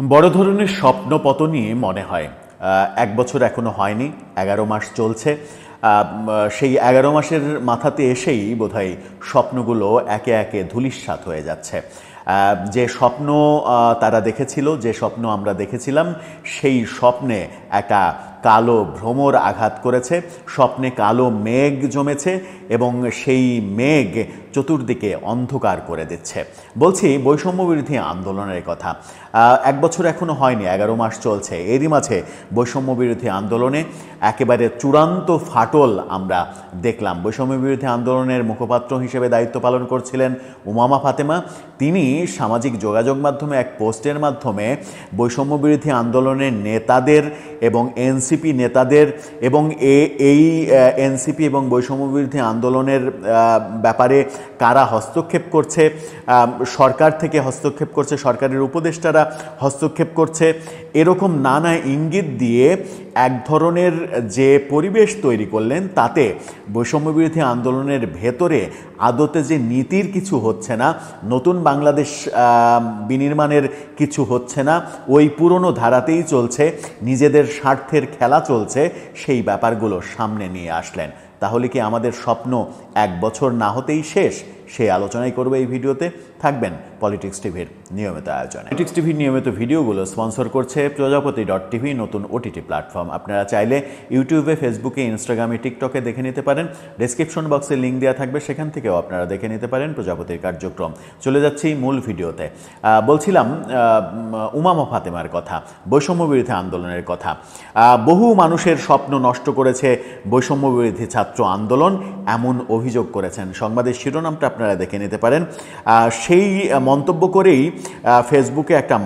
বড় ধরনের স্বপ্ন পতনই মনে হয়। এক বছর এখনও হয়নি, এগারো মাস চলছে। সেই এগারো মাসের মাথাতে এসেই বোধহয় স্বপ্নগুলো একে একে ধুলিস্বাত হয়ে যাচ্ছে। যে স্বপ্ন তারা দেখেছিল, যে স্বপ্ন আমরা দেখেছিলাম, সেই স্বপ্নে একটা কালো ভ্রমর আঘাত করেছে, স্বপ্নে কালো মেঘ জমেছে এবং সেই মেঘ চতুর্দিকে অন্ধকার করে দিচ্ছে। বলছি, বৈষম্য বিরোধী আন্দোলনের কথা। এক বছর এখনও হয়নি, এগারো মাস চলছে। এরই মাঝে বৈষম্য বিরোধী আন্দোলনে একেবারে চূড়ান্ত ফাটল আমরা দেখলাম। বৈষম্য বিরোধী আন্দোলনের মুখপাত্র হিসেবে দায়িত্ব পালন করছিলেন উমামা ফাতেমা। তিনি সামাজিক যোগাযোগ মাধ্যমে এক পোস্টের মাধ্যমে বৈষম্য বিরোধী আন্দোলনের নেতাদের এবং এনসিপি নেতাদের এবং এ, এই এনসিপি এবং বৈষম্য বিরোধী আন্দোলনের ব্যাপারে কারা হস্তক্ষেপ করছে সরকার থেকে হস্তক্ষেপ করছে, সরকারের উপদেষ্টারা হস্তক্ষেপ করছে, এরকম নানা ইঙ্গিত দিয়ে এক ধরনের যে পরিবেশ তৈরি করলেন, তাতে বৈষম্য বিরোধী আন্দোলনের ভেতরে আদতে যে নীতির কিছু হচ্ছে না, নতুন বাংলাদেশ বিনির্মাণের কিছু হচ্ছে না, ওই পুরনো ধারাতেই চলছে, নিজেদের স্বার্থের খেলা চলছে, সেই ব্যাপারগুলো সামনে নিয়ে আসলেন। তাহলে কি আমাদের স্বপ্ন এক বছর না হতেই শেষ? সেই আলোচনাই করবে এই ভিডিওতে। থাকবেন পলিটিক্স টিভির নিয়মিত আয়োজনে। পলিটিক্স টিভির নিয়মিত ভিডিওগুলো স্পন্সর করছে প্রজাপতি ডট টিভি, নতুন ওটিটি প্ল্যাটফর্ম। আপনারা চাইলে ইউটিউবে, ফেসবুকে, ইনস্টাগ্রামে, টিকটকে দেখে নিতে পারেন। ডেসক্রিপশন বক্সে লিঙ্ক দেওয়া থাকবে, সেখান থেকেও আপনারা দেখে নিতে পারেন প্রজাপতির কার্যক্রম। চলে যাচ্ছি মূল ভিডিওতে। বলছিলাম উমামা ফাতেমার কথা, বৈষম্য বিরোধী আন্দোলনের কথা। বহু মানুষের স্বপ্ন নষ্ট করেছে বৈষম্য বিরোধী ছাত্র আন্দোলন, এমন অভিযোগ করেছেন। সংবাদের শিরোনামটা আপনারা দেখে নিতে পারেন। সেই মন্তব্য করেই ফেসবুকে একটা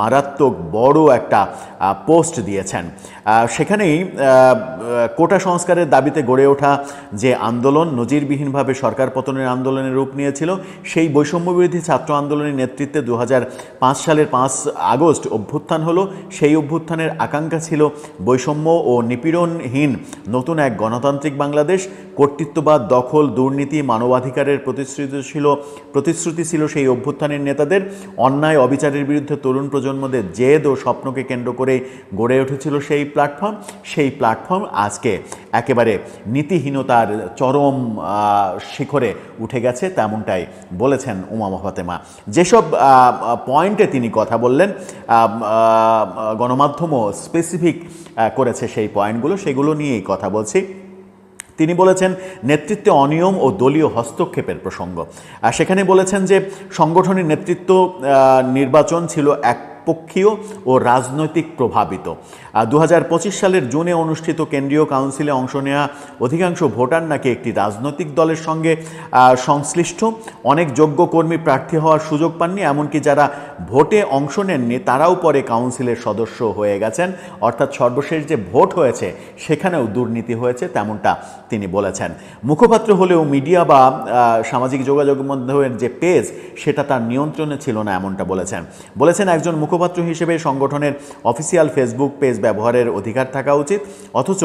মারাত্মক বড় একটা পোস্ট দিয়েছেন। সেখানেই কোটা সংস্কারের দাবিতে গড়ে ওঠা যে আন্দোলন নজিরবিহীনভাবে সরকার পতনের আন্দোলনের রূপ নিয়েছিল, সেই বৈষম্য বিরোধী ছাত্র আন্দোলনের নেতৃত্বে দু হাজার পাঁচ সালের পাঁচ আগস্ট অভ্যুত্থান হলো। সেই অভ্যুত্থানের আকাঙ্ক্ষা ছিল বৈষম্য ও নিপীড়নহীন নতুন এক গণতান্ত্রিক বাংলাদেশ। কর্তৃত্ববাদ, দখল, দুর্নীতি, মানবাধিকারের প্রতিশ্রুতি ছিল প্রতিশ্রুতি ছিল সেই অভ্যুত্থানের নেতাদের। অন্যায়, অবিচারের বিরুদ্ধে তরুণ প্রজন্মদের জেদ ও স্বপ্নকে কেন্দ্র করে গড়ে উঠেছিল সেই প্ল্যাটফর্ম সেই প্ল্যাটফর্ম আজকে একেবারে নীতিহীনতার চরম শিখরে উঠে গেছে তেমনটাই বলেছেন উমামা ফাতেমা যেসব পয়েন্টে তিনি কথা বললেন গণমাধ্যমও স্পেসিফিক করেছে সেই পয়েন্টগুলো, সেগুলো নিয়েই কথা বলছি। তিনি বলেছেন, নেতৃত্বে অনিয়ম ও দলীয় হস্তক্ষেপের প্রসঙ্গ। সেখানে বলেছেন যে, সংগঠনের নেতৃত্ব নির্বাচন ছিল একপক্ষীয় ও রাজনৈতিক প্রভাবিত। দু হাজার পঁচিশ সালের জুনে অনুষ্ঠিত কেন্দ্রীয় কাউন্সিলে অংশ নেওয়া অধিকাংশ ভোটার নাকি একটি রাজনৈতিক দলের সঙ্গে সংশ্লিষ্ট। অনেক যোগ্য কর্মী প্রার্থী হওয়ার সুযোগ পাননি, এমনকি যারা ভোটে অংশ নেননি, তারাও পরে কাউন্সিলের সদস্য হয়ে গেছেন। অর্থাৎ সর্বশেষ যে ভোট হয়েছে, সেখানেও দুর্নীতি হয়েছে, তেমনটা তিনি বলেছেন। মুখপাত্র হলেও মিডিয়া বা সামাজিক যোগাযোগ মাধ্যমের যে পেজ, সেটা তার নিয়ন্ত্রণে ছিল না, এমনটা বলেছেন। বলেছেন একজন মুখপাত্র হিসেবে সংগঠনের অফিসিয়াল ফেসবুক পেজ ব্যবহারের অধিকার থাকা উচিত। অথচ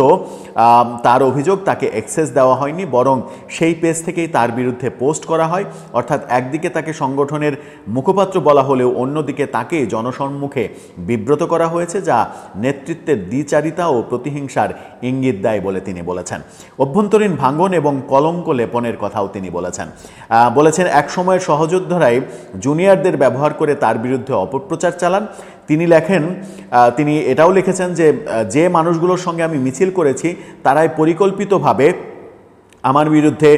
তার অভিযোগ তাকে অ্যাক্সেস দেওয়া হয়নি, বরং সেই পেজ থেকেই তার বিরুদ্ধে পোস্ট করা হয়। অর্থাৎ একদিকে তাকে সংগঠনের মুখপাত্র বলা হলেও অন্যদিকে তাকে জনসম্মুখে বিব্রত করা হয়েছে, যা নেতৃত্বের দ্বিচারিতা ও প্রতিহিংসার ইঙ্গিত দেয় বলে তিনি বলেছেন। অভ্যন্তরীণ ভাঙ্গন এবং কলঙ্ক লেপনের কথাও তিনি বলেছেন। বলেছেন এক সময়ের সহযোদ্ধারাই জুনিয়রদের ব্যবহার করে তার বিরুদ্ধে অপপ্রচার চালান তিনি লেখেন তিনি এটাও লিখেছেন যে যে মানুষগুলোর সঙ্গে আমি মিছিল করেছি তারাই পরিকল্পিতভাবে আমার বিরুদ্ধে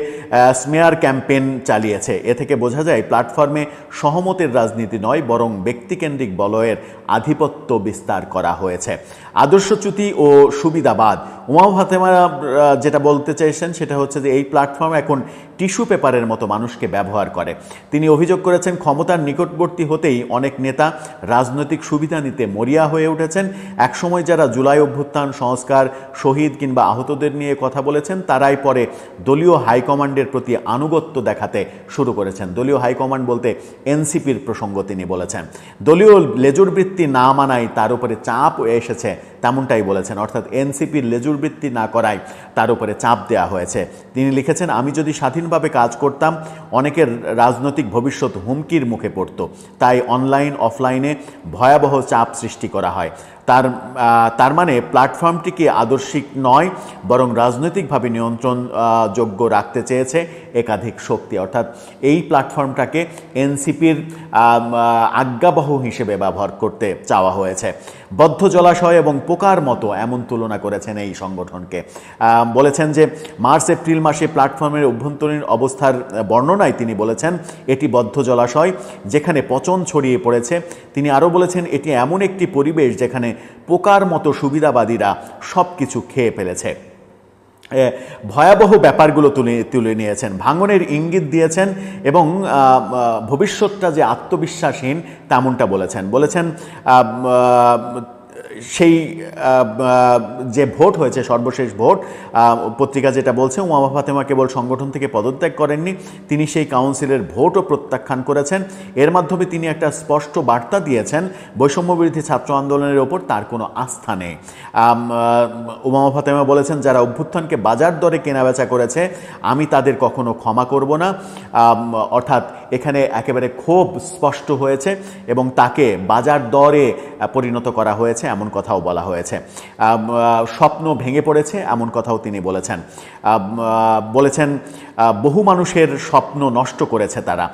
স্মেয়ার ক্যাম্পেন চালিয়েছে। এ থেকে বোঝা যায় প্ল্যাটফর্মে সহমতের রাজনীতি নয়, বরং ব্যক্তিকেন্দ্রিক বলয়ের আধিপত্য বিস্তার করা হয়েছে। আদর্শচ্যুতি ও সুবিধাবাদ উমা ফাতেমা যেটা বলতে চাইছেন, সেটা হচ্ছে যে এই প্ল্যাটফর্ম এখন টিস্যু পেপারের মতো মানুষকে ব্যবহার করে। তিনি অভিযোগ করেছেন, ক্ষমতার নিকটবর্তী হতেই অনেক নেতা রাজনৈতিক সুবিধা নিতে মরিয়া হয়ে উঠেছেন। একসময় যারা জুলাই অভ্যুত্থান, সংস্কার, শহীদ কিংবা আহতদের নিয়ে কথা বলেছেন, তারাই পরে দলীয় হাইকমান্ডের প্রতি আনুগত্য দেখাতে শুরু করেছেন। দলীয় হাইকমান্ড বলতে এনসিপির প্রসঙ্গ তিনি বলেছেন। দলীয় লেজুর বৃত্তি না মানায় তার উপরে চাপ এসেছে তেমনটাই বলেছেন। অর্থাৎ এনসিপির লেজুর বৃত্তি না করায় তার উপরে চাপ দেওয়া হয়েছে। তিনি লিখেছেন, আমি যদি স্বাধীনভাবে কাজ করতাম, অনেকের রাজনৈতিক ভবিষ্যৎ হুমকির মুখে পড়ত। তাই অনলাইন, অফলাইনে ভয়াবহ চাপ সৃষ্টি করা হয়। তার তার মানে প্ল্যাটফর্মটি কি আদর্শিক নয়, বরং রাজনৈতিকভাবে নিয়ন্ত্রণ যোগ্য রাখতে চেয়েছে একাধিক শক্তি। অর্থাৎ এই প্ল্যাটফর্মটাকে এনসিপির আজ্ঞাবহ হিসেবে ব্যবহার করতে চাওয়া হয়েছে। বদ্ধ জলাশয় এবং পোকার মতো এমন তুলনা করেছেন এই সংগঠনকে। বলেছেন যে মার্চ, এপ্রিল মাসে প্ল্যাটফর্মের অভ্যন্তরীণ অবস্থার বর্ণনায় তিনি বলেছেন, এটি বদ্ধ জলাশয় যেখানে পচন ছড়িয়ে পড়েছে। তিনি আরও বলেছেন, এটি এমন একটি পরিবেশ যেখানে পোকার মতো সুবিধাবাদীরা সব কিছু খেয়ে ফেলেছে। ভয়াবহ ব্যাপারগুলো তুলে তুলে নিয়েছেন, ভাঙনের ইঙ্গিত দিয়েছেন এবং ভবিষ্যৎটা যে আত্মবিশ্বাসহীন তেমনটা বলেছেন। বলেছেন সেই যে ভোট হয়েছে, সর্বশেষ ভোট পত্রিকা যেটা বলছে, উমামা ফাতেমা কেবল সংগঠন থেকে পদত্যাগ করেননি, তিনি সেই কাউন্সিলের ভোটও প্রত্যাখ্যান করেছেন। এর মাধ্যমে তিনি একটা স্পষ্ট বার্তা দিয়েছেন বৈষম্য বিরোধী ছাত্র আন্দোলনের ওপর তার কোনো আস্থা নেই। উমামা ফাতেমা বলেছেন, যারা অভ্যুত্থানকে বাজার দরে কেনাবেচা করেছে, আমি তাদের কখনো ক্ষমা করব না। অর্থাৎ এখানে একেবারে ক্ষোভ স্পষ্ট হয়েছে এবং তাকে বাজার দরে পরিণত করা হয়েছে এমন কথাও বলা হয়েছে। স্বপ্ন ভেঙে পড়েছে এমন কথাও তিনি বলেছেন। বলেছেন বহু মানুষের স্বপ্ন নষ্ট করেছে তারা।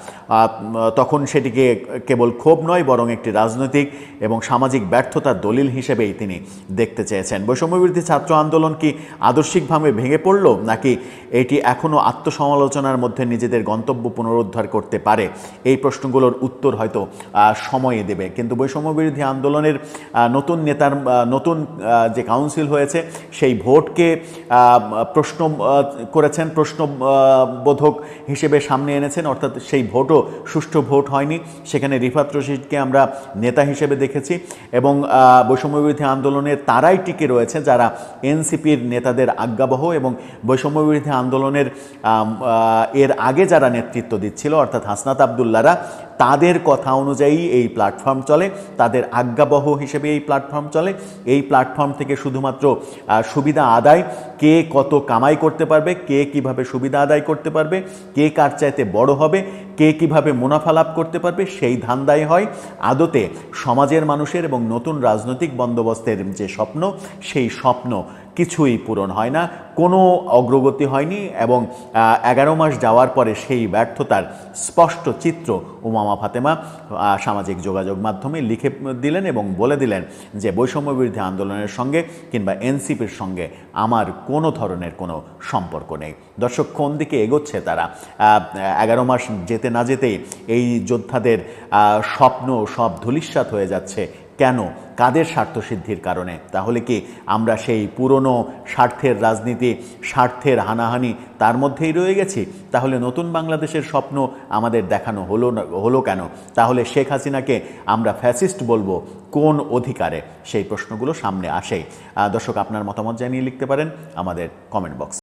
তখন সেটিকে কেবল ক্ষোভ নয়, বরং একটি রাজনৈতিক এবং সামাজিক ব্যর্থতার দলিল হিসেবেই তিনি দেখতে চেয়েছেন। বৈষম্যবিরোধী ছাত্র আন্দোলন কি আদর্শিকভাবে ভেঙে পড়ল, নাকি এটি এখনও আত্মসমালোচনার মধ্যে নিজেদের গন্তব্য পুনরুদ্ধার করতে পারে? এই প্রশ্নগুলোর উত্তর হয়তো সময়ে দেবে। কিন্তু বৈষম্যবিরোধী আন্দোলনের নতুন নেতার নতুন যে কাউন্সিল হয়েছে, সেই ভোটকে প্রশ্ন করেছেন, প্রশ্ন বোধক হিসেবে সামনে এনেছেন, অর্থাৎ সেই ভোটও সুষ্ঠু ভোট হয়নি। সেখানে রিফাত রশিদকে আমরা নেতা হিসেবে দেখেছি এবং বৈষম্য বৈষম্যবিরোধী আন্দোলনে তারাই টিকে রয়েছে, যারা এনসিপির নেতাদের আজ্ঞাবহ এবং বৈষম্যবিরোধী আন্দোলনের এর আগে যারা নেতৃত্ব দিচ্ছিল, অর্থাৎ হাসনাত আবদুল্লারা তাদের কথা অনুযায়ী এই প্ল্যাটফর্ম চলে, তাদের আজ্ঞাবহ হিসেবে এই প্ল্যাটফর্ম চলে। এই প্ল্যাটফর্ম থেকে শুধুমাত্র সুবিধা আদায়, কে কত কামাই করতে পারবে, কে কীভাবে সুবিধা আদায় করতে পারবে, কে কার চাইতে বড় হবে, কে কীভাবে মুনাফা লাভ করতে পারবে, সেই ধান্দাই হয়। আদতে সমাজের মানুষের এবং নতুন রাজনৈতিক বন্দোবস্তের যে স্বপ্ন, সেই স্বপ্ন কিছুই পূরণ হয় না, কোনো অগ্রগতি হয়নি এবং এগারো মাস যাওয়ার পরে সেই ব্যর্থতার স্পষ্ট চিত্র উমামা ফাতেমা সামাজিক যোগাযোগ মাধ্যমে লিখে দিলেন এবং বলে দিলেন যে, বৈষম্য বিরোধী আন্দোলনের সঙ্গে কিংবা এনসিপির সঙ্গে আমার কোনো ধরনের কোনো সম্পর্ক নেই। দর্শক, কোন দিকে এগোচ্ছে তারা? এগারো মাস যেতে না যেতেই এই যোদ্ধাদের স্বপ্ন সব ধূলিসাৎ হয়ে যাচ্ছে কেন? কাদের স্বার্থসিদ্ধির কারণে? তাহলে কি আমরা সেই পুরনো স্বার্থের রাজনীতি, স্বার্থের হানাহানি তার মধ্যেই রয়ে গেছি? তাহলে নতুন বাংলাদেশের স্বপ্ন আমাদের দেখানো হলো হলো কেন? তাহলে শেখ হাসিনাকে আমরা ফ্যাসিস্ট বলব কোন অধিকারে? সেই প্রশ্নগুলো সামনে আসে। দর্শক, আপনার মতামত জানিয়ে লিখতে পারেন আমাদের কমেন্ট বক্স